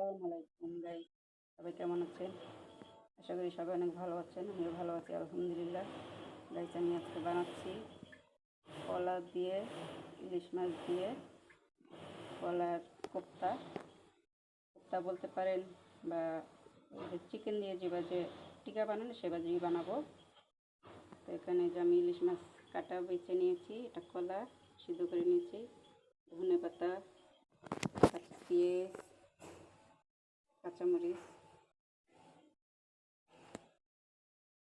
আসসালামু আলাইকুম গাই সবাই কেমন আছেন? আশা করি সবাই অনেক ভালো আছেন, আমিও ভালো আছি, আলহামদুলিল্লাহ। গাইস আমি আজকে বানাচ্ছি কলা দিয়ে, ইলিশ মাছ দিয়ে কলার কোপ্তা। কোপ্তা বলতে পারেন বা চিকেন দিয়ে যে বাজে টিকা বানান সেভাবেই বানাবো। তো এখানে যে আমি ইলিশ মাছ কাটা বেছে নিয়েছি, এটা কলা সিদ্ধ করে নিয়েছি। ধনে পাতা পেঁয়াজ কাঁচামরিচ।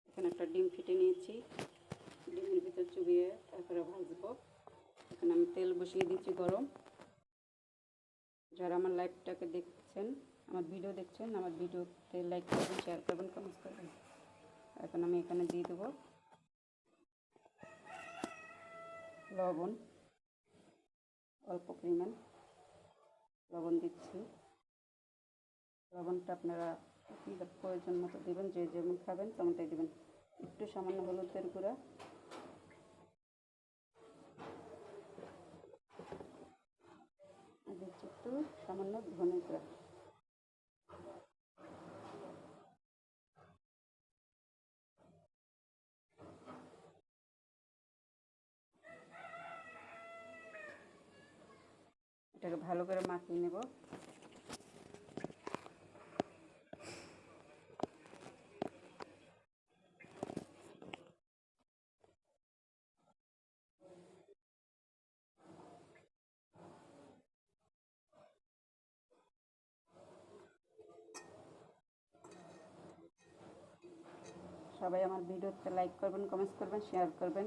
এখানে একটা ডিম ফেটে নিয়েছি। ডিমের ভিতর চুবিয়ে তারপরে ভাজবো। এখানে আমি তেল বসিয়ে দিচ্ছি গরম। যারা আমার লাইভটাকে দেখছেন, আমার ভিডিও দেখছেন, আমার ভিডিওতে লাইক করবেন শেয়ার করবেন কমেন্ট করবেন। এখন আমি এখানে দিয়ে দেবো লবণ। অল্প পরিমাণ লবণ দিচ্ছি। লবণটা আপনারা প্রয়োজন মতো দেবেন, যে যেমন খাবেন তেমনটাই দেবেন। একটু সামান্য হলুদের গুঁড়া। একটু সামান্য ধনে গুঁড়া। এটাকে ভালো করে মাখিয়ে নেব। সবাই আমার ভিডিওতে লাইক করবেন কমেন্টস করবেন শেয়ার করবেন।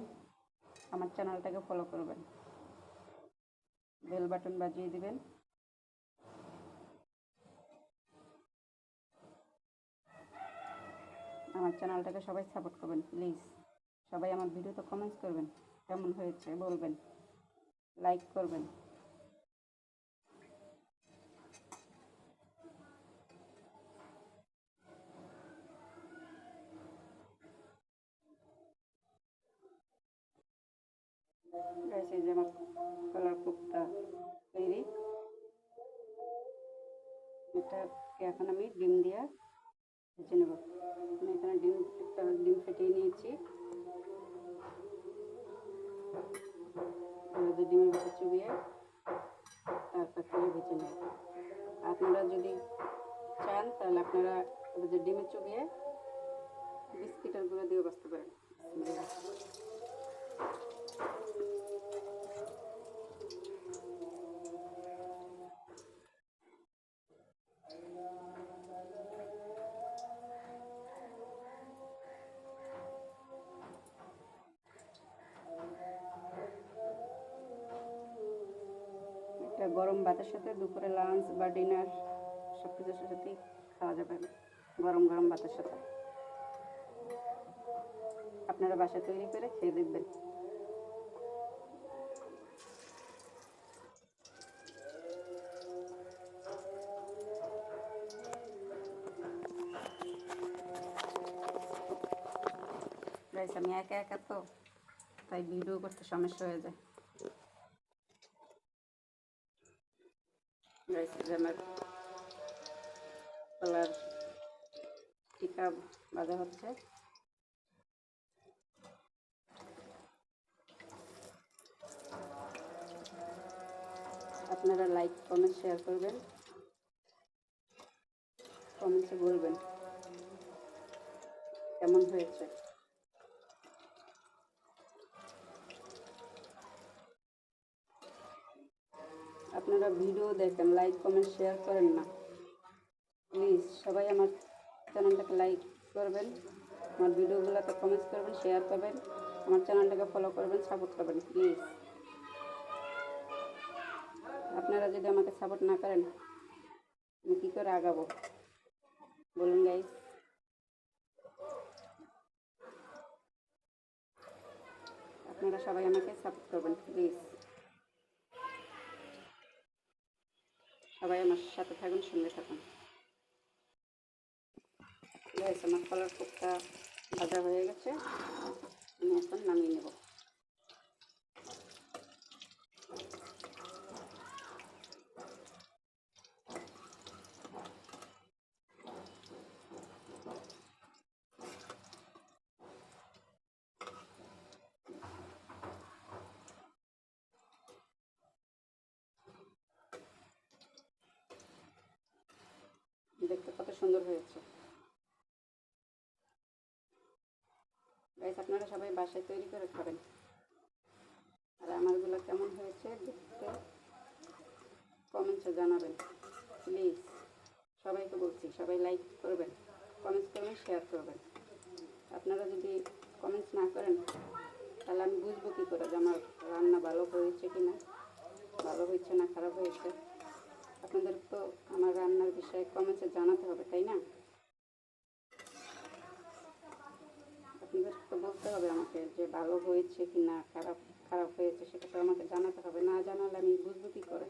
আমার চ্যানেলটাকে ফলো করবেন। বেল বাটন বাজিয়ে দিবেন। আমার চ্যানেলটাকে সবাই সাপোর্ট করবেন প্লিজ সবাই আমার ভিডিওতে কমেন্টস করবেন, কেমন হয়েছে বলবেন। লাইক করবেন। এই যে আমার কলার কোপ্তা তৈরি এটাকে এখন আমি ডিম দিয়ে ভেজে নেব আমি এখানে ডিম একটা ডিম ফেটিয়ে নিয়েছি ডিমের ভিতরে চুবিয়ে তারপর করে ভেজে নেব আপনারা যদি চান তাহলে আপনারা ডিমে চুবিয়ে বিস্কিটের গুঁড়ো দিয়েও বাঁচতে পারেন গরম ভাতের সাথে দুপুরে লাঞ্চ বা ডিনার সব কিছুর সাথেই খাওয়া যাবে গরম গরম ভাতের সাথে। আপনারা বাসা তৈরি করে খেয়ে দেখবেন। আমি একা একা তো, তাই ভিডিও করতে সমস্যা হয়ে যায় গাইস এই যে আমার কলার টিকা বাজা হচ্ছে। আপনারা লাইক কমেন্ট শেয়ার করবেন। কমেন্টে বলবেন কেমন হয়েছে? আপনারা ভিডিও দেখেন লাইক কমেন্ট শেয়ার করেন না। প্লিজ সবাই আমার চ্যানেলটাকে লাইক করবেন, আমার ভিডিওগুলোতে কমেন্টস করবেন শেয়ার করবেন, আমার চ্যানেলটাকে ফলো করবেন সাপোর্ট করবেন প্লিজ আপনারা যদি আমাকে সাপোর্ট না করেন, আমি কী করে আগাবো? বলুন গাইস আপনারা সবাই আমাকে সাপোর্ট করবেন প্লিজ সবাই আমার সাথে থাকুন, সঙ্গে থাকুন। আমার কলার কোপটা ভাজা হয়ে গেছে। আমি এখন নামিয়ে নেব। দেখতে কত সুন্দর হয়েছে। গাইস আপনারা সবাই বাসায় তৈরি করে খাবেন। আর আমারগুলো কেমন হয়েছে দেখতে কমেন্টসে জানাবেন। প্লিজ সবাইকে বলছি, সবাই লাইক করবেন কমেন্টস করবেন শেয়ার করবেন। আপনারা যদি কমেন্টস না করেন, তাহলে আমি বুঝব কী করে যে আমার রান্না ভালো হয়েছে কি না ভালো হয়েছে না খারাপ হয়েছে। আপনাদের তো আমার রান্নার বিষয়ে কমেন্টে জানাতে হবে, তাই না? আপনাদের তো বলতে হবে আমাকে যে ভালো হয়েছে কি না খারাপ খারাপ হয়েছে, সেটা তো আমাকে জানাতে হবে। না জানালে আমি বুঝব কী করে?